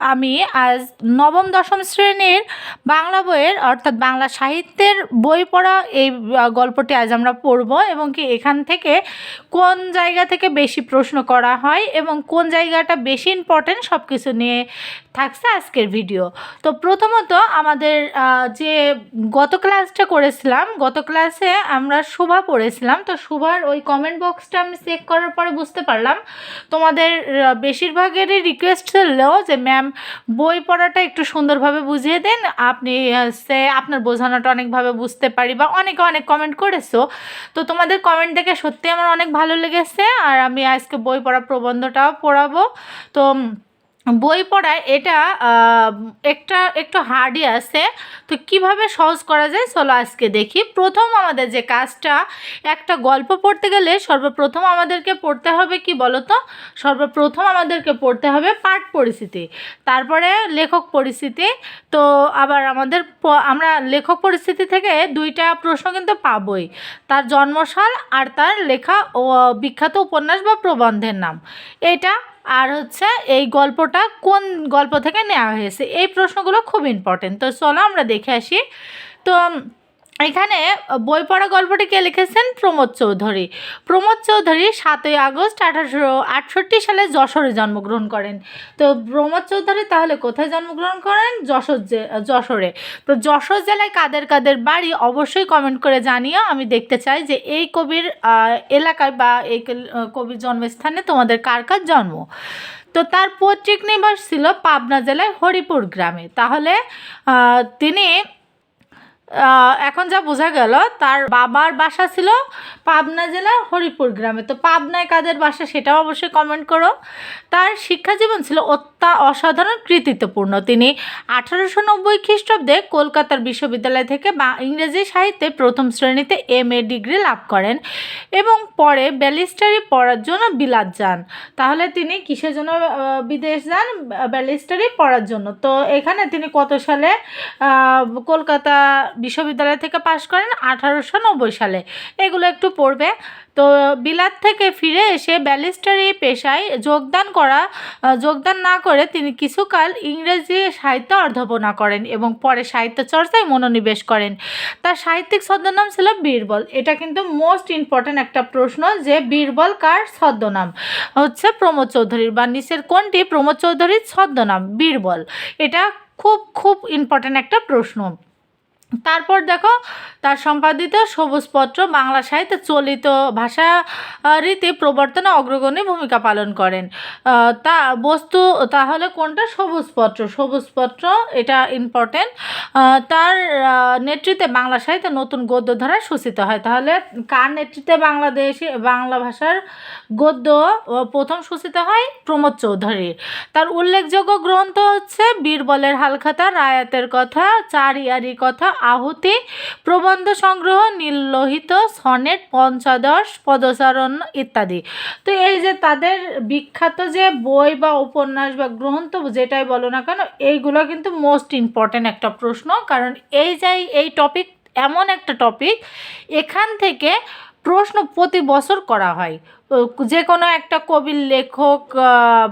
আমি আজ নবম, দশম শ্রেণির বাংলা বইয়ের, অর্থাৎ বাংলা সাহিত্যের বই পড়া এই গল্পটি আজ আমরা পড়ব এবং কি এখান থেকে কোন জায়গা থেকে বেশি প্রশ্ন করা হয় এবং কোন জায়গাটা বেশি ইম্পর্টেন্ট সব কিছু নিয়ে থাকছে আজকের ভিডিও তো প্রথমত আমাদের যে গত ক্লাসটা করেছিলাম, গত ক্লাসে আমরা শোভা পড়েছিলাম। তো শোভার ওই কমেন্ট বক্সটা আমি চেক করার পরে বুঝতে পারলাম, তোমাদের বেশিরভাগেরই রিকোয়েস্ট ছিল যে ম্যাম বই পড়াটা একটু সুন্দরভাবে বুঝিয়ে দেন। আপনি সে আপনার বোঝানোটা অনেকভাবে বুঝতে পারি বা অনেকে অনেক কমেন্ট করেছ। তো তোমাদের কমেন্ট দেখে সত্যি আমার অনেক ভালো লেগেছে। আর আমি আজকে বই পড়া প্রবন্ধটাও পড়াবো। তো বই পড়ায় এটা একটা, একটু হার্ডই আছে। তো কীভাবে সহজ করা যায়? চলো আজকে দেখি। প্রথম আমাদের যে কাজটা, একটা গল্প পড়তে গেলে সর্বপ্রথম আমাদেরকে পড়তে হবে কি বলো তো সর্বপ্রথম আমাদেরকে পড়তে হবে পাঠ পরিস্থিতি। তারপরে লেখক পরিস্থিতি। তো আবার আমাদের আমরা লেখক পরিস্থিতি থেকে দুইটা প্রশ্ন কিন্তু পাবই। তার জন্মসাল আর তার লেখা ও বিখ্যাত উপন্যাস বা প্রবন্ধের নাম। এটা আর হচ্ছে এই গল্পটা কোন গল্প থেকে নেওয়া হয়েছে? এই প্রশ্নগুলো খুব ইম্পর্টেন্ট তো চলো আমরা দেখে আসি। তো এখানে বই পড়া গল্পটি কে লিখেছেন? প্রমোদ চৌধুরী। প্রমোদ চৌধুরী সাতই আগস্ট আঠারোশো আটষট্টি সালে যশোরে জন্মগ্রহণ করেন। তো প্রমোদ চৌধুরী তাহলে কোথায় জন্মগ্রহণ করেন? যশোর যশোরে। তো যশোর জেলায় কাদের কাদের বাড়ি অবশ্যই কমেন্ট করে জানিও। আমি দেখতে চাই যে এই কবির এলাকায় বা এই কবির জন্মস্থানে তোমাদের কার কার জন্ম? তো তার পৈতৃক নিবাস ছিল পাবনা জেলায় হরিপুর গ্রামে। তাহলে তিনি এখন যা বোঝা গেল, তার বাবার বাসা ছিল পাবনা জেলার হরিপুর গ্রামে। তো পাবনায় কাদের বাসা সেটাও অবশ্যই কমেন্ট করো। তার শিক্ষা জীবন ছিল অত্যা অসাধারণ কৃতিত্বপূর্ণ। তিনি আঠারোশো নব্বই খ্রিস্টাব্দে কলকাতার বিশ্ববিদ্যালয় থেকে বা ইংরেজি সাহিত্যে প্রথম শ্রেণীতে এম এ ডিগ্রি লাভ করেন এবং পরে ব্যালিস্টারি পড়ার জন্য বিলাত যান। তাহলে তিনি কিসের জন্য বিদেশ যান? ব্যালিস্টারি পড়ার জন্য। তো এখানে তিনি কত সালে কলকাতা বিশ্ববিদ্যালয় থেকে পাশ করেন আঠারোশো নব্বই সালে। এগুলো একটু পড়বে। তো, বিলাত থেকে ফিরে এসে ব্যালিস্টারি পেশায় যোগদান করা, যোগদান না করে তিনি কিছুকাল ইংরেজি সাহিত্য অধ্যাপনা করেন এবং পরে সাহিত্য চর্চায় মনোনিবেশ করেন। তার সাহিত্যিক ছদ্মনাম ছিল বীরবল। এটা কিন্তু মোস্ট ইম্পর্ট্যান্ট একটা প্রশ্ন যে বীরবল কার ছদ্মনাম? হচ্ছে প্রমোদ চৌধুরীর বা নিচের কোনটি প্রমোদ চৌধুরীর ছদ্মনাম? বীরবল। এটা খুব খুব ইম্পর্ট্যান্ট একটা প্রশ্ন। তারপর দেখো, তার সম্পাদিত সবুজপত্র, বাংলা সাহিত্যে চলিত ভাষা রীতি প্রবর্তনে অগ্রগণ্য ভূমিকা পালন করেন। তা, বস্তু, তাহলে কোনটা? সবুজপত্র। সবুজপত্র, এটা ইম্পর্টেন্ট তার নেতৃত্বে বাংলা সাহিত্যে নতুন গদ্য ধারা সূচিত হয়। তাহলে কার নেতৃত্বে বাংলাদেশে, বাংলা ভাষার গদ্য প্রথম সূচিত হয়? প্রমোদ চৌধুরীর তার উল্লেখযোগ্য গ্রন্থ হচ্ছে বীরবলের হালখাতা, রায়াতের কথা চার ইয়ারি কথা আহুতি প্রবন্ধ সংগ্রহ নির্লোহিত সনেট, পঞ্চদশ, পদচারণ ইত্যাদি। তো এই যে তাদের বিখ্যাত যে বই বা উপন্যাস বা গ্রন্থ যেটাই বলো না কেন, এইগুলো কিন্তু মোস্ট ইম্পর্ট্যান্ট একটা প্রশ্ন। কারণ এই যাই এই টপিক এমন একটা টপিক এখান থেকে প্রশ্ন প্রতি বছর করা হয়। যে কোনো একটা কবির লেখক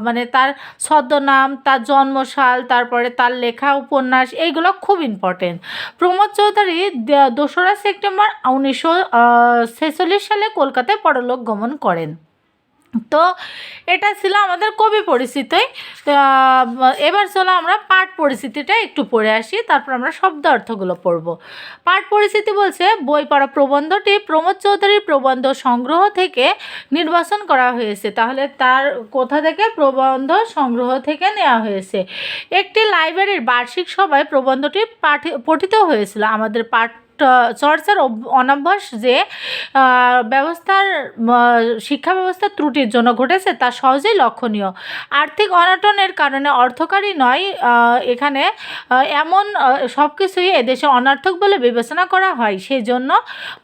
মানে তার ছদ্মনাম তার জন্মসাল, তারপরে তার লেখা উপন্যাস, এইগুলো খুব ইম্পর্টেন্ট প্রমোদ চৌধুরী দোসরা সেপ্টেম্বর উনিশশো ছেচল্লিশ সালে কলকাতায় পরলোক গমন করেন। তো এটা ছিল আমাদের কবি পরিচিতি। তো, আহ, এবার চলো আমরা পাঠ পরিস্থিতিটা একটু পড়ে আসি তারপর আমরা শব্দ অর্থগুলো পড়ব। পাঠ পরিস্থিতি বলছে বই পড়া প্রবন্ধটি প্রমোদ চৌধুরীর প্রবন্ধ সংগ্রহ থেকে নির্বাচন করা হয়েছে। তাহলে তার কোথা থেকে প্রবন্ধ সংগ্রহ থেকে নেওয়া হয়েছে? একটি লাইব্রেরির বার্ষিক সভায় প্রবন্ধটি পাঠ পঠিত হয়েছিল। আমাদের পাঠ চর্চার অনভ্যাস যে ব্যবস্থার শিক্ষা ব্যবস্থার ত্রুটির জন্য ঘটেছে তা সহজেই লক্ষণীয়। আর্থিক অনাটনের কারণে অর্থকারী নয় এখানে এমন সব কিছুই এদেশে অনার্থক বলে বিবেচনা করা হয়। সেই জন্য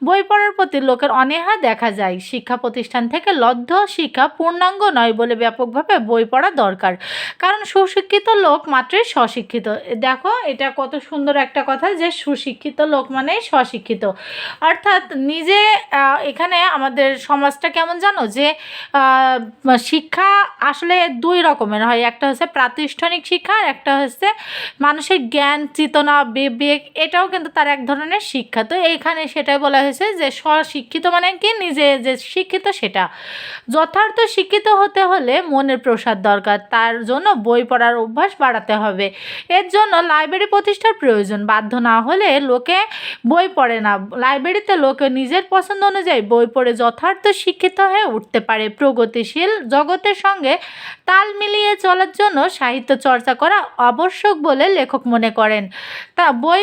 বই পড়ার প্রতি লোকের অনীহা দেখা যায়। শিক্ষা প্রতিষ্ঠান থেকে লব্ধ শিক্ষা পূর্ণাঙ্গ নয় বলে ব্যাপকভাবে বই পড়া দরকার। কারণ সুশিক্ষিত লোক মাত্রই স্বশিক্ষিত। দেখো, এটা কত সুন্দর একটা কথা যে, সুশিক্ষিত লোক মানে স্বশিক্ষিত। অর্থাৎ নিজে এখানে আমাদের সমাজটা কেমন জানো যে শিক্ষা আসলে দুই রকমের হয়। একটা হচ্ছে প্রাতিষ্ঠানিক শিক্ষা আর একটা হচ্ছে মানুষের জ্ঞান, চেতনা, বিবেক, এটাও কিন্তু তার এক ধরনের শিক্ষা। তো এইখানে সেটাই বলা হয়েছে যে স্বশিক্ষিত মানে কি? নিজে যে শিক্ষিত সেটা। যথার্থ শিক্ষিত হতে হলে মনের প্রসাদ দরকার। তার জন্য বই পড়ার অভ্যাস বাড়াতে হবে। এর জন্য লাইব্রেরি প্রতিষ্ঠার প্রয়োজন। বাধ্য না হলে লোকে বই পড়ে না। লাইব্রেরিতে লোকে নিজের পছন্দ অনুযায়ী বই পড়ে যথার্থ শিক্ষিত হয়ে উঠতে পারে। প্রগতিশীল জগতের সঙ্গে তাল মিলিয়ে চলার জন্য সাহিত্য চর্চা করা আবশ্যক বলে লেখক মনে করেন। তা বই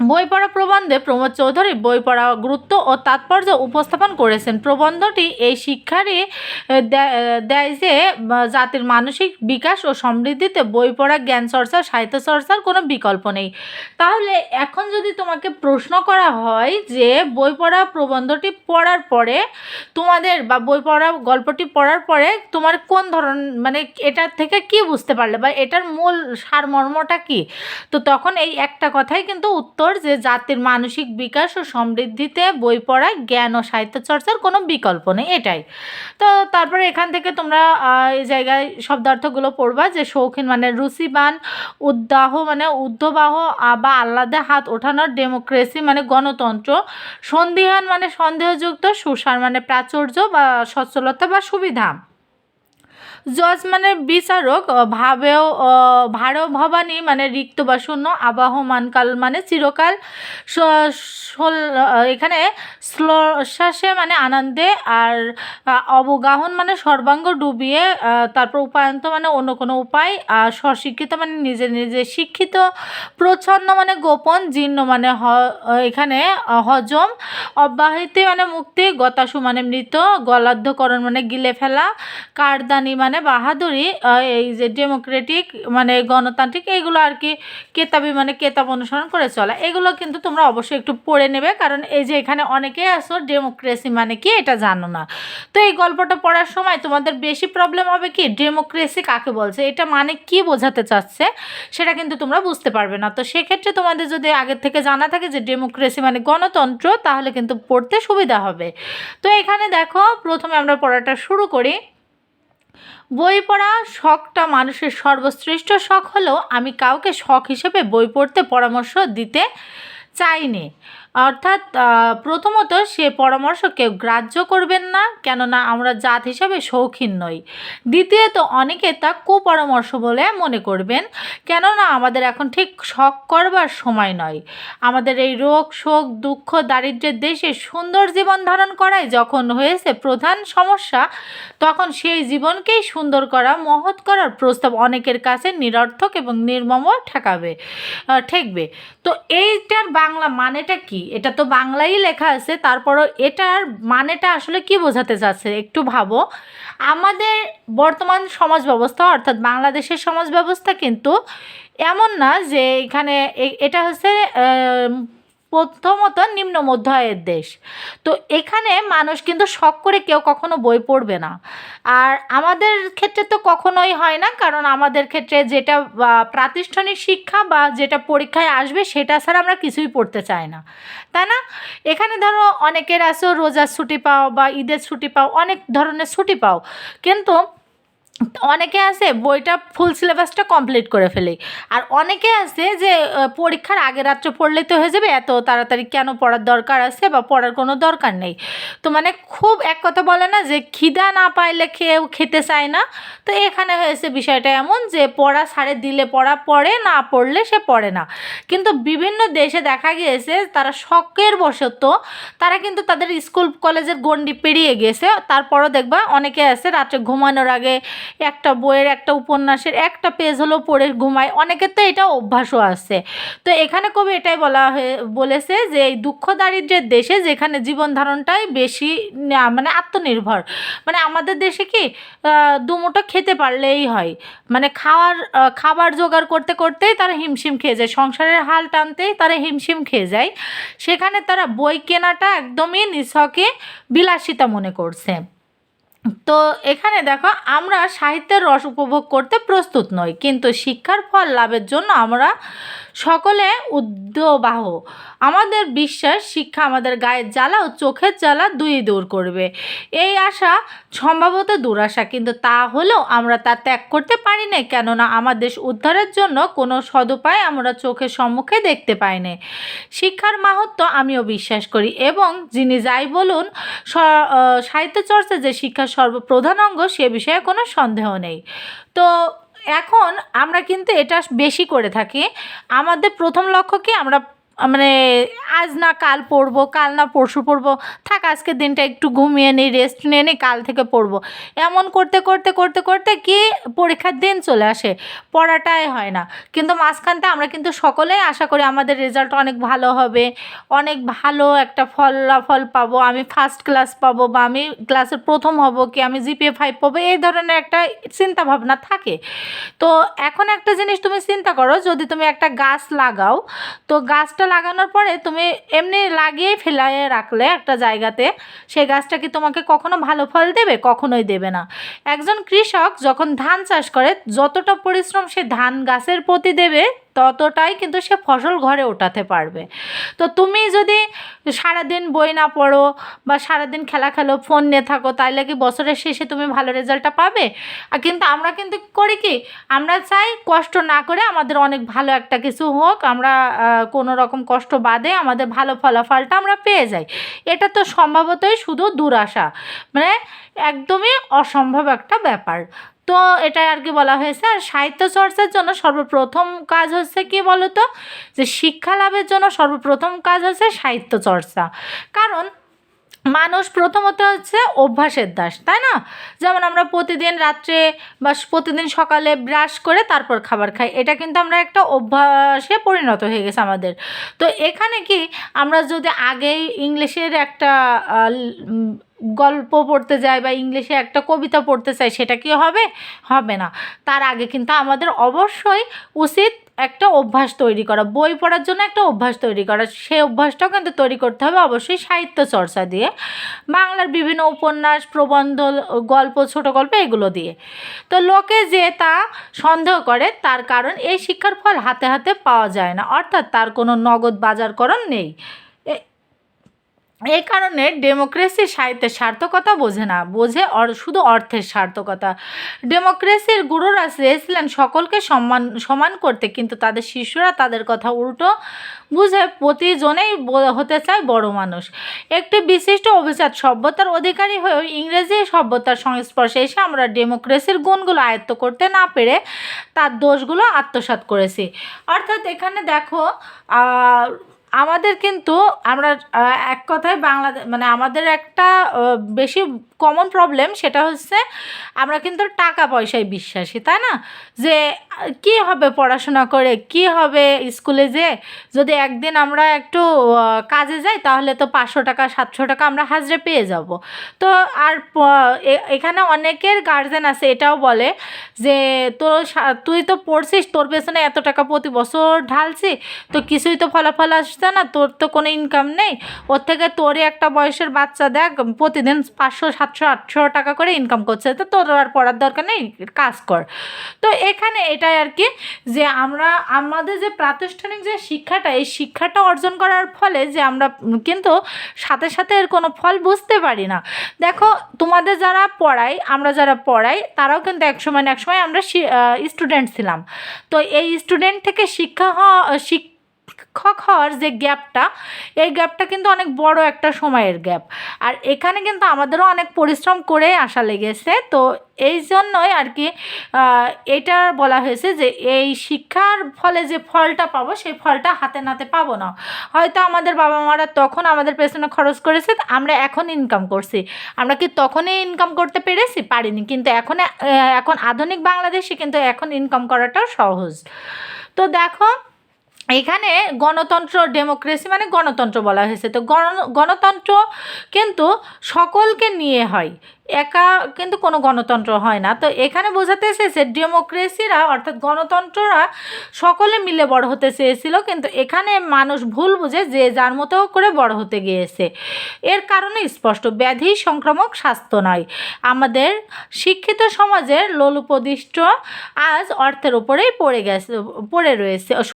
বই পড়া প্রবন্ধে প্রমোদ চৌধুরী বই পড়া গুরুত্ব ও তাৎপর্য উপস্থাপন করেছেন। প্রবন্ধটি এই শিক্ষারই দেয় যে জাতির মানসিক বিকাশ ও সমৃদ্ধিতে বই পড়া জ্ঞান চর্চা সাহিত্য চর্চার কোনো বিকল্প নেই। তাহলে এখন যদি তোমাকে প্রশ্ন করা হয় যে বই পড়া প্রবন্ধটি পড়ার পরে তোমাদের, বা বই পড়া গল্পটি পড়ার পরে তোমার কোন ধরন মানে এটার থেকে কি বুঝতে পারলে, বা, এটার মূল সারমর্মটা কি? তো তখন এই একটা কথাই কিন্তু উত্তর যে জাতির মানসিক বিকাশ ও সমৃদ্ধিতে বই পড়া জ্ঞান ও সাহিত্য চর্চার কোনো বিকল্প নেই এটাই। তো তারপরে এখান থেকে তোমরা এই জায়গায় শব্দার্থগুলো পড়বা যে শৌখিন মানে রুচিবান উদ্দাহ মানে আহ, বা আহ্লাদে হাত ওঠানোর ডেমোক্রেসি মানে গণতন্ত্র সন্দিহান মানে সন্দেহযুক্ত সুসার মানে প্রাচুর্য বা সচ্ছলতা বা সুবিধা জজ মানে বিচারক ভাবেও ভারও ভবানী মানে রিক্ত বা শূন্য আবাহমানকাল মানে চিরকাল এখানে শ্বাসে মানে আনন্দে আর অবগাহন মানে সর্বাঙ্গ ডুবিয়ে তারপর উপায়ন্ত মানে অন্য কোনো উপায়, আর স্বশিক্ষিত মানে নিজে নিজে শিক্ষিত, প্রচ্ছন্ন মানে গোপন, জীর্ণ মানে হ এখানে হজম, অব্যাহতি মানে মুক্তি, গতাসু মানে মৃত গলাধ্যকরণ মানে গিলে ফেলা, কারদানি মানে বাহাদুরি এই যে ডেমোক্রেটিক মানে গণতান্ত্রিক এইগুলো আর কি কেতাবি মানে কেতাব অনুসরণ করে চলা, এগুলো কিন্তু তোমরা অবশ্যই একটু পড়ে নেবে। কারণ এই যে এখানে অনেকেই আসো ডেমোক্রেসি মানে কি এটা জানো না। তো এই গল্পটা পড়ার সময় তোমাদের বেশি প্রবলেম হবে কি? ডেমোক্রেসি কাকে বলছে? এটা মানে কি বোঝাতে চাচ্ছে? সেটা কিন্তু তোমরা বুঝতে পারবে না। তো সেক্ষেত্রে তোমাদের যদি আগের থেকে জানা থাকে যে ডেমোক্রেসি মানে গণতন্ত্র, তাহলে কিন্তু পড়তে সুবিধা হবে। তো এখানে দেখো, প্রথমে আমরা পড়াটা শুরু করি। বই পড়া শখটা মানুষের সর্বশ্রেষ্ঠ শখ হলেও আমি কাউকে শখ হিসেবে বই পড়তে পরামর্শ দিতে চাইনি। অর্থাৎ প্রথমত সে পরামর্শ কেউ গ্রাহ্য করবেন না, কেননা আমরা জাত হিসাবে শৌখিন নই। দ্বিতীয়ত, অনেকে তা কুপরামর্শ বলে মনে করবেন, কেননা আমাদের এখন ঠিক শখ করবার সময় নয়। আমাদের এই রোগ, শোক, দুঃখ দারিদ্রের দেশে সুন্দর জীবন ধারণ করাই যখন হয়েছে প্রধান সমস্যা, তখন সেই জীবনকেই সুন্দর করা, মহৎ করার প্রস্তাব অনেকের কাছে নিরর্থক এবং নির্মম ঠেকাবে ঠেকবে। তো এইটার বাংলা মানেটা কি? এটা তো বাংলাই লেখা আছে, তারপরও এটার মানেটা আসলে কি বোঝাতে চাচ্ছে একটু ভাবো। আমাদের বর্তমান সমাজ ব্যবস্থা অর্থাৎ বাংলাদেশের সমাজ ব্যবস্থা কিন্তু এমন না যে এখানে এটা হচ্ছে প্রথমত নিম্ন মধ্য আয়ের দেশ। তো এখানে মানুষ কিন্তু শখ করে কেউ কখনো বই পড়বে না। আর আমাদের ক্ষেত্রে তো কখনোই হয় না, কারণ আমাদের ক্ষেত্রে যেটা প্রাতিষ্ঠানিক শিক্ষা বা যেটা পরীক্ষায় আসবে সেটা ছাড়া আমরা কিছুই পড়তে চাই না। তাই না? এখানে ধরো অনেকের আছে রোজার ছুটি পাও বা ঈদের ছুটি পাও, অনেক ধরনের ছুটি পাও। কিন্তু অনেকে আছে, বইটা ফুল সিলেবাসটা কমপ্লিট করে ফেলে। আর অনেকে আছে যে পরীক্ষার আগে রাত্রে পড়লে তো হয়ে যাবে, এত তাড়াতাড়ি কেন পড়ার দরকার আছে বা পড়ার কোনো দরকার নেই। তো মানে খুব এক কথা বলে না যে, খিদা না পাইলে কেউ খেতে চায় না। তো এখানে হয়েছে বিষয়টা এমন যে, পড়া সারে দিলে পড়া পড়ে, না পড়লে সে পড়ে না। কিন্তু বিভিন্ন দেশে দেখা গিয়েছে, তারা শখের বশত তারা কিন্তু তাদের স্কুল কলেজের গণ্ডি পেরিয়ে গেছে। তারপরও দেখবা অনেকে আছে, রাত্রে ঘুমানোর আগে একটা বইয়ের, একটা উপন্যাসের, একটা পেজ হলো পড়ে ঘুমায় অনেকের তো এটা অভ্যাসও আছে। তো এখানে কবি এটাই বলা হয়ে, বলেছে যে এই দুঃখ দারিদ্র্যের দেশে যেখানে জীবন ধারণটাই বেশি মানে আত্মনির্ভর। মানে আমাদের দেশে কি দুমুঠো খেতে পারলেই হয়। মানে খাওয়ার খাবার জোগাড় করতে করতেই তারা হিমশিম খেয়ে যায়। সংসারের হাল টানতেই তারা হিমশিম খেয়ে যায়। সেখানে তারা বই কেনাটা একদমই নিছকে বিলাসিতা মনে করছে। তো এখানে দেখো, আমরা সাহিত্যের রস উপভোগ করতে প্রস্তুত নই, কিন্তু শিক্ষার ফল লাভের জন্য আমরা সকলে উদ্যবাহ আমাদের বিশ্বাস, শিক্ষা আমাদের গায়ের জ্বালা ও চোখের জ্বালা দুই দূর করবে। এই আশা সম্ভবত দুরাশা, কিন্তু তা হলেও আমরা তা ত্যাগ করতে পারি না কেননা আমার দেশ উদ্ধারের জন্য কোনো সদুপায় আমরা চোখের সম্মুখে দেখতে পাই না শিক্ষার মাহাত্ম আমিও বিশ্বাস করি, এবং যিনি যাই বলুন সাহিত্য চর্চা যে শিক্ষার সর্বপ্রধান অঙ্গ সে বিষয়ে কোনো সন্দেহ নেই। তো এখন আমরা কিন্তু এটা বেশি করে থাকি। আমাদের প্রথম লক্ষ্য কি? আমরা মানে আজ না কাল পড়ব, কাল না পরশু পড়ব। থাক, আজকের দিনটা একটু ঘুমিয়ে নিই রেস্ট নিয়ে নিই কাল থেকে পড়ব। এমন করতে করতে করতে করতে কি পরীক্ষার দিন চলে আসে, পড়াটাই হয় না। কিন্তু মাঝখানতে আমরা কিন্তু সকলেই আশা করি আমাদের রেজাল্ট অনেক ভালো হবে, অনেক ভালো একটা ফলাফল পাবো। আমি ফার্স্ট ক্লাস পাবো বা আমি ক্লাসের প্রথম হব কি, আমি জিপিএ ফাইভ পাবো, এই ধরনের একটা চিন্তা ভাবনা থাকে। তো এখন একটা জিনিস তুমি চিন্তা করো, যদি তুমি একটা গাছ লাগাও, তো গাছটা লাগানোর পরে তুমি এমনি লাগিয়ে ফেলায় রাখলে একটা জায়গাতে সেই গাছটা কি তোমাকে কখনো ভালো ফল দেবে? কখনোই দেবে না। একজন কৃষক যখন ধান চাষ করে, যতটা পরিশ্রম সে ধান গাছের প্রতি দেবে ততটাই কিন্তু সে ফসল ঘরে ওঠাতে পারবে। তো তুমি যদি সারাদিন বই না পড়ো বা সারাদিন খেলা খেলো ফোন নিয়ে থাকো, তাইলে কি বছরের শেষে তুমি ভালো রেজাল্টটা পাবে? আর কিন্তু আমরা কিন্তু করি কি, আমরা চাই কষ্ট না করে আমাদের অনেক ভালো একটা কিছু হোক, আমরা কোনো রকম কষ্ট বাদে আমাদের ভালো ফলাফলটা আমরা পেয়ে যাই। এটা তো সম্ভবতই শুধু দুরাশা মানে একদমই অসম্ভব একটা ব্যাপার। তো এটাই আর কি বলা হয়েছে। আর সাহিত্য চর্চার জন্য সর্বপ্রথম কাজ হচ্ছে কি বলতো? যে শিক্ষা লাভের জন্য সর্বপ্রথম কাজ হচ্ছে সাহিত্য চর্চা। কারণ মানুষ প্রথমত হচ্ছে অভ্যাসের দাস, তাই না? যেমন আমরা প্রতিদিন রাত্রে বা প্রতিদিন সকালে ব্রাশ করে তারপর খাবার খাই, এটা কিন্তু আমরা একটা অভ্যাসে পরিণত হয়ে গেছে আমাদের। তো এখানে কি আমরা যদি আগেই ইংলিশের একটা গল্প পড়তে যাই বা ইংলিশে একটা কবিতা পড়তে চাই, সেটা কি হবে? হবে না। তার আগে কিন্তু আমাদের অবশ্যই উচিত একটা অভ্যাস তৈরি করা, বই পড়ার জন্য একটা অভ্যাস তৈরি করা সেই অভ্যাসটাও কিন্তু তৈরি করতে হবে অবশ্যই সাহিত্য চর্চা দিয়ে, বাংলার বিভিন্ন উপন্যাস, প্রবন্ধ, গল্প, ছোট গল্প এগুলো দিয়ে। তো লোকে যে তা সন্দেহ করে তার কারণ এই শিক্ষার ফল হাতে হাতে পাওয়া যায় না, অর্থাৎ তার কোনো নগদ বাজারকরণ নেই। এই কারণে ডেমোক্রেসি সাহিত্যের সার্থকতা বোঝে না, বোঝে শুধু অর্থের সার্থকতা। ডেমোক্রেসির গুরুরা চেয়েছিলেন সকলকে সম্মান, সমান করতে, কিন্তু তাদের শিষ্যরা তাদের কথা উল্টো বুঝে প্রতিজনেই হতে চায় বড় মানুষ। একটি বিশিষ্ট অভিজাত সভ্যতার অধিকারী হয়েও ইংরেজি সভ্যতার সংস্পর্শে এসে আমরা ডেমোক্রেসির গুণগুলো আয়ত্ত করতে না পেরে তার দোষগুলো আত্মসাৎ করেছি। অর্থাৎ এখানে দেখো আমাদের কিন্তু আমরা এক কথায় বাংলাদেশ মানে আমাদের একটা বেশি কমন প্রবলেম সেটা হচ্ছে আমরা কিন্তু টাকা পয়সায় বিশ্বাসী, তাই না? যে, কি হবে পড়াশোনা করে, কি হবে স্কুলে যে, যদি একদিন আমরা একটু কাজে যাই তাহলে তো পাঁচশো টাকা, সাতশো টাকা আমরা হাজরে পেয়ে যাব। তো আর এখানে অনেকের গার্জেন আছে, এটাও বলে যে সা- তুই তো পড়ছিস, তোর পেছনে এত টাকা প্রতি বছর ঢালছি, তো কিছুই তো ফলাফল আসছে না, তোর তো কোনো ইনকাম নেই। ওর থেকে তোরই একটা বয়সের বাচ্চা দেখ, প্রতিদিন পাঁচশো, সাতশো, আটশো টাকা করে ইনকাম করছে। তো তোর আর পড়ার দরকার নেই, কাজ কর। তো এখানে এটাই আর কি, যে আমরা, আমাদের যে প্রাতিষ্ঠানিক যে শিক্ষাটা, এই শিক্ষাটা অর্জন করার ফলে যে আমরা কিন্তু সাথে সাথে এর কোনো ফল বুঝতে পারি না। দেখো, তোমাদের যারা পড়াই আমরা যারা পড়াই, তারাও কিন্তু এক সময় না এক সময় আমরা স্টুডেন্ট ছিলাম। তো এই স্টুডেন্ট থেকে শিক্ষা হওয়া শিক্ষক হওয়ার যে গ্যাপটা, এই গ্যাপটা কিন্তু অনেক বড় একটা সময়ের গ্যাপ। আর এখানে কিন্তু আমাদেরও অনেক পরিশ্রম করে আসা লেগেছে। তো এই জন্যই আর কি এটা বলা হয়েছে যে এই শিক্ষার ফলে যে ফলটা পাবো, সেই ফলটা হাতে নাতে পাবো না। হয়তো আমাদের বাবা মারা তখন আমাদের পেছনে খরচ করেছে, আমরা এখন ইনকাম করছি। আমরা কি তখনই ইনকাম করতে পেরেছি? পারিনি। কিন্তু এখন এখন আধুনিক বাংলাদেশে কিন্তু এখন ইনকাম করাটাও সহজ। তো দেখো এখানে গণতন্ত্র ডেমোক্রেসি মানে গণতন্ত্র বলা হয়েছে। তো গণ, গণতন্ত্র কিন্তু সকলকে নিয়ে হয়। একা কিন্তু কোনো গণতন্ত্র হয় না। তো এখানে বোঝাতে এসেছে ডেমোক্রেসিরা অর্থাৎ গণতন্ত্ররা সকলে মিলে বড় হতে চেয়েছিল, কিন্তু এখানে মানুষ ভুল বুঝে যে যার মতো করে বড় হতে গিয়েছে। এর কারণে স্পষ্ট, ব্যাধি, সংক্রামক স্বাস্থ্য নয়। আমাদের শিক্ষিত সমাজের লোলুপদিষ্ট আজ অর্থের উপরেই পড়ে গেছে, পড়ে রয়েছে।